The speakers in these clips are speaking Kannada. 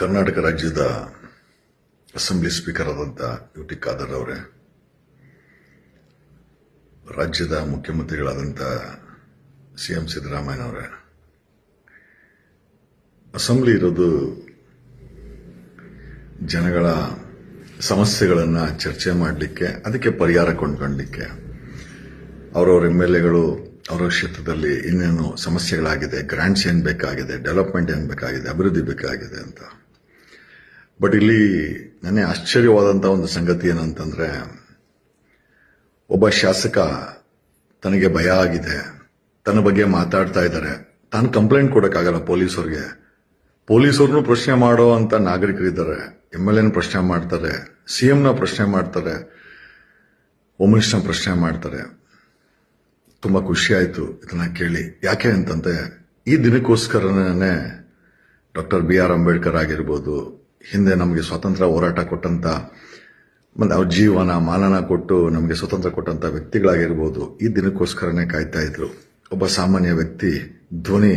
ಕರ್ನಾಟಕ ರಾಜ್ಯದ ಅಸೆಂಬ್ಲಿ ಸ್ಪೀಕರ್ ಆದಂಥ ಯು ಟಿ ಖಾದರ್ ಅವರೇ, ರಾಜ್ಯದ ಮುಖ್ಯಮಂತ್ರಿಗಳಾದಂಥ ಸಿ ಎಂ ಸಿದ್ದರಾಮಯ್ಯನವರೇ ಅಸೆಂಬ್ಲಿ ಇರೋದು ಜನಗಳ ಸಮಸ್ಯೆಗಳನ್ನು ಚರ್ಚೆ ಮಾಡಲಿಕ್ಕೆ, ಅದಕ್ಕೆ ಪರಿಹಾರ ಕೊಂಡ್ಕೊಳ್ಲಿಕ್ಕೆ ಅವರವ್ರ ಎಂ ಎಲ್ ಎಗಳು ಅವರ ಕ್ಷೇತ್ರದಲ್ಲಿ ಇನ್ನೇನು ಸಮಸ್ಯೆಗಳಾಗಿದೆ ಗ್ರಾಂಟ್ಸ್ ಏನು ಬೇಕಾಗಿದೆ ಡೆವಲಪ್ಮೆಂಟ್ ಏನು ಬೇಕಾಗಿದೆ, ಅಭಿವೃದ್ಧಿ ಬೇಕಾಗಿದೆ ಅಂತ. ಬಟ್ ಇಲ್ಲಿ ನನಗೆ ಆಶ್ಚರ್ಯವಾದಂಥ ಒಂದು ಸಂಗತಿ ಏನಂತಂದ್ರೆ, ಒಬ್ಬ ಶಾಸಕ ತನಗೆ ಭಯ ಆಗಿದೆ. ತನ್ನ ಬಗ್ಗೆ ಮಾತಾಡ್ತಾ ಇದ್ದಾರೆ. ತಾನು ಕಂಪ್ಲೇಂಟ್ ಕೊಡೋಕ್ಕಾಗಲ್ಲ ಪೊಲೀಸರಿಗೆ ಪೊಲೀಸರನ್ನು ಪ್ರಶ್ನೆ ಮಾಡೋ ಅಂತ ನಾಗರಿಕರಿದ್ದಾರೆ. ಎಂ ಎಲ್ ಎನ ಪ್ರಶ್ನೆ ಮಾಡ್ತಾರೆ. ಸಿ ಎಂನ ಪ್ರಶ್ನೆ ಮಾಡ್ತಾರೆ. ಹೋಮ್ ಮಿನಿಸ್ಟರ್ನ ಪ್ರಶ್ನೆ ಮಾಡ್ತಾರೆ. ತುಂಬಾ ಖುಷಿ ಆಯಿತು ಇದನ್ನ ಕೇಳಿ. ಯಾಕೆ ಅಂತಂದರೆ, ಈ ದಿನಕ್ಕೋಸ್ಕರನೇ ಡಾಕ್ಟರ್ ಬಿ ಆರ್ ಅಂಬೇಡ್ಕರ್ ಆಗಿರ್ಬೋದು ಹಿಂದೆ ನಮಗೆ ಸ್ವಾತಂತ್ರ್ಯ ಹೋರಾಟ ಕೊಟ್ಟಂತ ಅವ್ರ ಜೀವನ, ಮಾನನ ಕೊಟ್ಟು ನಮಗೆ ಸ್ವತಂತ್ರ ಕೊಟ್ಟಂತ ವ್ಯಕ್ತಿಗಳಾಗಿರ್ಬೋದು, ಈ ದಿನಕ್ಕೋಸ್ಕರನೇ ಕಾಯ್ತಾ ಇದ್ರು. ಒಬ್ಬ ಸಾಮಾನ್ಯ ವ್ಯಕ್ತಿ ಧ್ವನಿ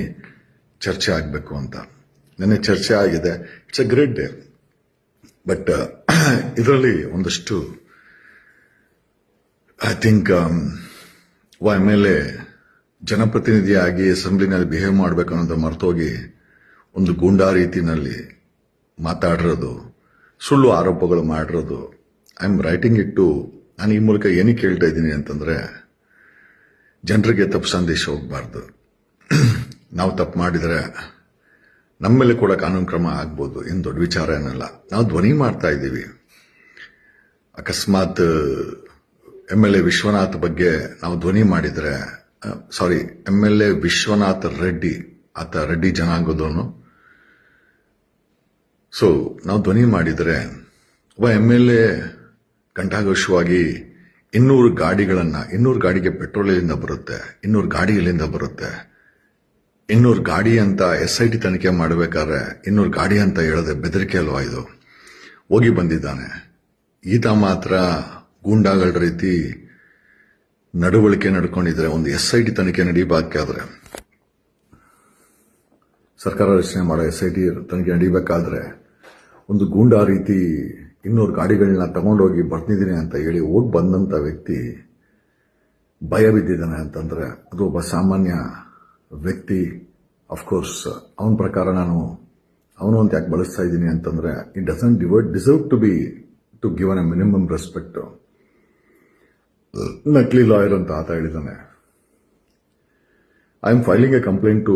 ಚರ್ಚೆ ಆಗಬೇಕು ಅಂತ. ನೆನ್ನೆ ಚರ್ಚೆ ಆಗಿದೆ. It's a great day but ಇದರಲ್ಲಿ ಒಂದಷ್ಟು ಐ ಥಿಂಕ್ ಒಬ್ಬ ಎಂ ಎಲ್ ಎ ಜನಪ್ರತಿನಿಧಿಯಾಗಿ ಅಸೆಂಬ್ಲಿನಲ್ಲಿ ಬಿಹೇವ್ ಮಾಡಬೇಕು ಅನ್ನೋದು ಮರ್ತೋಗಿ, ಒಂದು ಗೂಂಡಾ ರೀತಿನಲ್ಲಿ ಮಾತಾಡಿರೋದು, ಸುಳ್ಳು ಆರೋಪಗಳು ಮಾಡಿರೋದು. I am writing it to ನಾನು ಈ ಮೂಲಕ ಏನಕ್ಕೆ ಹೇಳ್ತಾ ಇದ್ದೀನಿ ಅಂತಂದರೆ, ಜನರಿಗೆ ತಪ್ಪು ಸಂದೇಶ ಹೋಗಬಾರ್ದು. ನಾವು ತಪ್ಪು ಮಾಡಿದರೆ ನಮ್ಮ ಮೇಲೆ ಕೂಡ ಕಾನೂನು ಕ್ರಮ ಆಗ್ಬೋದು ಏನು ದೊಡ್ಡ ವಿಚಾರ ಏನಲ್ಲ. ನಾವು ಧ್ವನಿ ಮಾಡ್ತಾ ಇದ್ದೀವಿ. ಅಕಸ್ಮಾತ್, ಎಂ ಎಲ್ ಎ ವಿಶ್ವನಾಥ್ ಬಗ್ಗೆ ನಾವು ಧ್ವನಿ ಮಾಡಿದರೆ sorry M L A Vishwanath Reddy, ಆತ ರೆಡ್ಡಿ ಜನಾಂಗದವನು. ಸೊ ನಾವು ಧ್ವನಿ ಮಾಡಿದರೆ, ಒಬ್ಬ ಎಂ ಎಲ್ ಎ ಕಂಠಾಘೋಷವಾಗಿ ಇನ್ನೂರು ಗಾಡಿಗಳನ್ನ, ಇನ್ನೂರು ಗಾಡಿಗೆ ಪೆಟ್ರೋಲ್ ಎಲ್ಲಿಂದ ಬರುತ್ತೆ, ಇನ್ನೂರು ಗಾಡಿ ಎಲ್ಲಿಂದ ಬರುತ್ತೆ. ಇನ್ನೂರು ಗಾಡಿ ಅಂತ ಎಸ್ ಐ ಟಿ ತನಿಖೆ ಮಾಡಬೇಕಾದ್ರೆ ಇನ್ನೂರು ಗಾಡಿ ಅಂತ ಹೇಳದೆ ಬೆದರಿಕೆ ಅಲ್ವಾ ಇದು? ಹೋಗಿ ಬಂದಿದ್ದಾನೆ. ಈತ ಮಾತ್ರ ಗೂಂಡಾಗಳ ರೀತಿ ನಡವಳಿಕೆ ನಡ್ಕೊಂಡಿದ್ರೆ, ಒಂದು ಎಸ್ ಐ ಟಿ ತನಿಖೆ ನಡೀಬೇಕಾದ್ರೆ ಸರ್ಕಾರ ರಚನೆ ಮಾಡೋ ಎಸ್ ಐ ಟಿ ತನಿಖೆ ನಡೀಬೇಕಾದ್ರೆ ಒಂದು ಗೂಂಡಾ ರೀತಿ ಇನ್ನೂರು ಗಾಡಿಗಳನ್ನ ತಗೊಂಡೋಗಿ ಬರ್ತಿದ್ದೀನಿ ಅಂತ ಹೇಳಿ ಹೋಗಿ ಬಂದಂತ ವ್ಯಕ್ತಿ ಭಯ ಬಿದ್ದಿದ್ದಾನೆ ಅಂತಂದ್ರೆ ಅದು ಒಬ್ಬ ಸಾಮಾನ್ಯ ವ್ಯಕ್ತಿ. ಅಫ್ಕೋರ್ಸ್ ಅವನ ಪ್ರಕಾರ ನಾನು ಅವನು ಅಂತ ಯಾಕೆ ಬಳಸ್ತಾ ಇದ್ದೀನಿ ಅಂತಂದ್ರೆ it doesn't divert deserve to be to given a minimum respect ನಕಲಿ ಲಾಯರ್ ಅಂತ ಆತ ಹೇಳಿದ್ದಾನೆ. I am filing a complaint to